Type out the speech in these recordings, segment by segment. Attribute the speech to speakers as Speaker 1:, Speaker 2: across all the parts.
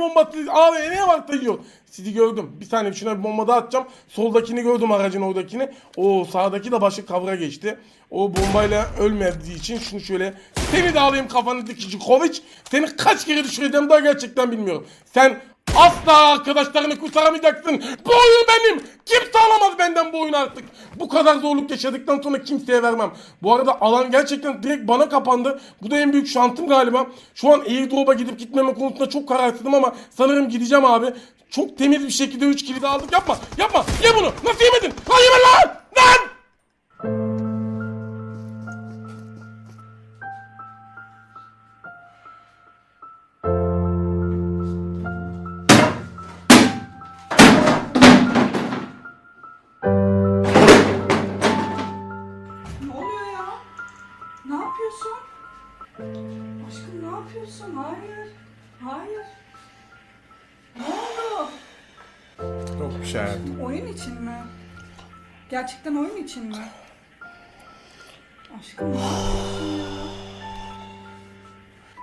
Speaker 1: bombası abi nereye bak dayıyor. Sizi gördüm. Bir saniye şuna bir bomba daha atacağım. Soldakini gördüm aracın oradakini. O sağdaki de başı kavra geçti. O bombayla ölmediği için şunu şöyle seni de alayım kafanı dikici Kovic. Seni kaç kere düşüreceğim daha gerçekten bilmiyorum. Sen asla arkadaşlarını kurtaramayacaksın. Bu oyun benim. Kimse alamaz benden bu oyunu artık. Bu kadar zorluk yaşadıktan sonra kimseye vermem. Bu arada alan gerçekten direkt bana kapandı. Bu da en büyük şantım galiba. Şu an airdrop'a gidip gitmeme konusunda çok kararsızım ama sanırım gideceğim abi. Çok temiz bir şekilde 3 kilidi aldık. Yapma yapma ye bunu. Nasıl yemedin? Lan yeme lan! Lan!
Speaker 2: Yapıyorsun? Aşkım ne yapıyorsun? Hayır. Hayır. Ne oldu?
Speaker 1: Yok bir şey hayatım.
Speaker 2: Oyun için mi? Gerçekten oyun için mi? Aşkım ne yapıyorsun ya?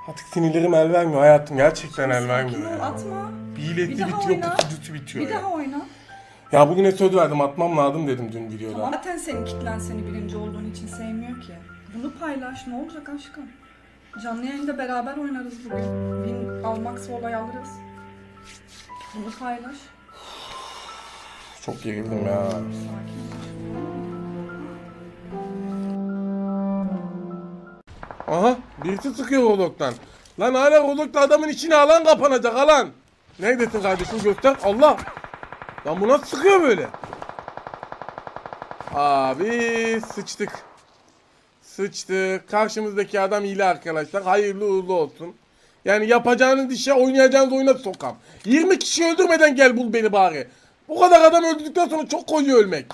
Speaker 1: Artık sinirlerim el vermiyor hayatım. Gerçekten el
Speaker 2: Sakin
Speaker 1: vermiyor.
Speaker 2: ol,
Speaker 1: ya.
Speaker 2: atma.
Speaker 1: Bir iletli
Speaker 2: Bir daha
Speaker 1: bitiyor,
Speaker 2: oyna.
Speaker 1: kutucusu bitiyor
Speaker 2: Bir
Speaker 1: ya.
Speaker 2: daha oyna.
Speaker 1: Ya bugüne söz verdim atmam lazım dedim dün videoda.
Speaker 2: Zaten senin kitlen seni birinci olduğun için sevmiyor ki. Bunu paylaş. Ne olacak aşkım? Canlı yayında beraber oynarız bugün. Win almaksa olay alırız. Bunu paylaş.
Speaker 1: Çok gerildim ya. Aha birisi sıkıyor Rodok'tan. Lan hala Rodok'ta adamın içine alan kapanacak alan. Neredesin kardeşim göster. Allah. Lan bu nasıl sıkıyor böyle? Abi sıçtık. Sıçtık. Karşımızdaki adam hile arkadaşlar. Hayırlı uğurlu olsun. Yani yapacağınız işe oynayacağınız oyuna sokam. 20 kişi öldürmeden gel bul beni bari. Bu kadar adam öldürdükten sonra çok koyuyor ölmek.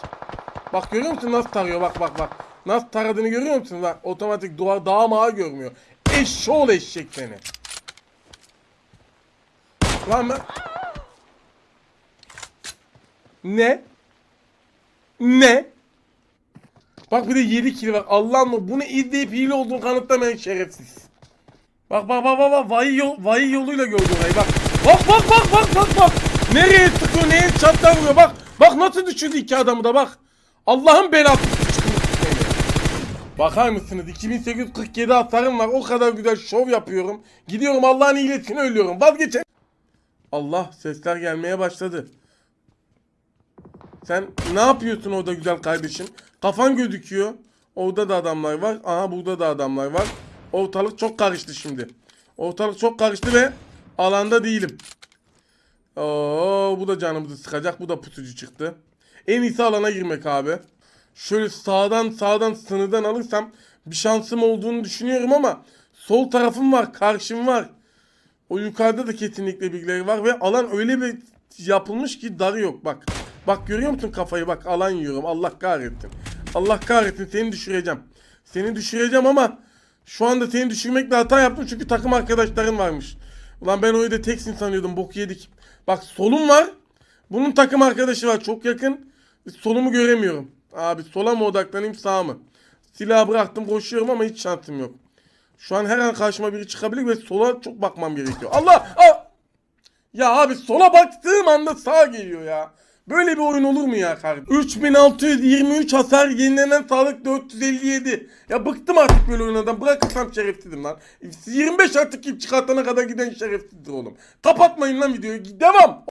Speaker 1: Bak görüyor musun nasıl tarıyor bak bak bak. Nasıl taradığını görüyor musun? Bak otomatik duvar dağa mağa görmüyor. Eşşoğlu eşek seni. Lan ben... Ne? Ne? Bak bir de 7 kilo var. Allah'ım bunu izleyip hile olduğunu kanıtlamayan şerefsiz. Bak bak bak bak bak vahiy, yol, vahiy yoluyla gördü orayı bak. Bak bak bak bak bak bak. Nereye sıkıyor neye çattan vuruyor bak. Bak nasıl düşürdü iki adamı da bak. Allah'ın belası. Bakar mısınız 2847 hasarım var o kadar güzel şov yapıyorum. Gidiyorum Allah'ın iyilesini ölüyorum vazgeçen. Allah sesler gelmeye başladı. Sen ne yapıyorsun orada güzel kardeşim? Kafan gözüküyor. Orada da adamlar var. Aha burada da adamlar var. Ortalık çok karıştı şimdi. Ortalık çok karıştı ve alanda değilim. Oo, bu da canımızı sıkacak. Bu da pusucu çıktı. En iyisi alana girmek abi. Şöyle sağdan sağdan sınırdan alırsam bir şansım olduğunu düşünüyorum ama sol tarafım var, karşım var. O yukarıda da kesinlikle birileri var ve alan öyle bir yapılmış ki darı yok bak. Bak görüyor musun kafayı bak alan yiyorum Allah kahretsin. Allah kahretsin seni düşüreceğim. Seni düşüreceğim ama şu anda seni düşürmekle hata yaptım çünkü takım arkadaşların varmış. Ulan ben orada teksin sanıyordum bok yedik. Bak solum var. Bunun takım arkadaşı var çok yakın. Solumu göremiyorum. Abi sola mı odaklanayım sağa mı? Silahı bıraktım koşuyorum ama hiç şansım yok. Şu an her an karşıma biri çıkabilir ve sola çok bakmam gerekiyor. Allah! Aa! Ya abi sola baktığım anda sağ geliyor ya. Böyle bir oyun olur mu ya kardeşim? 3623 hasar yenilenen sağlık 457. Ya bıktım artık böyle oyunlardan. Bırakırsam şerefsizim lan. 25 artık kim çıkartana kadar giden şerefsizdir oğlum. Kapatmayın lan videoyu. Devam.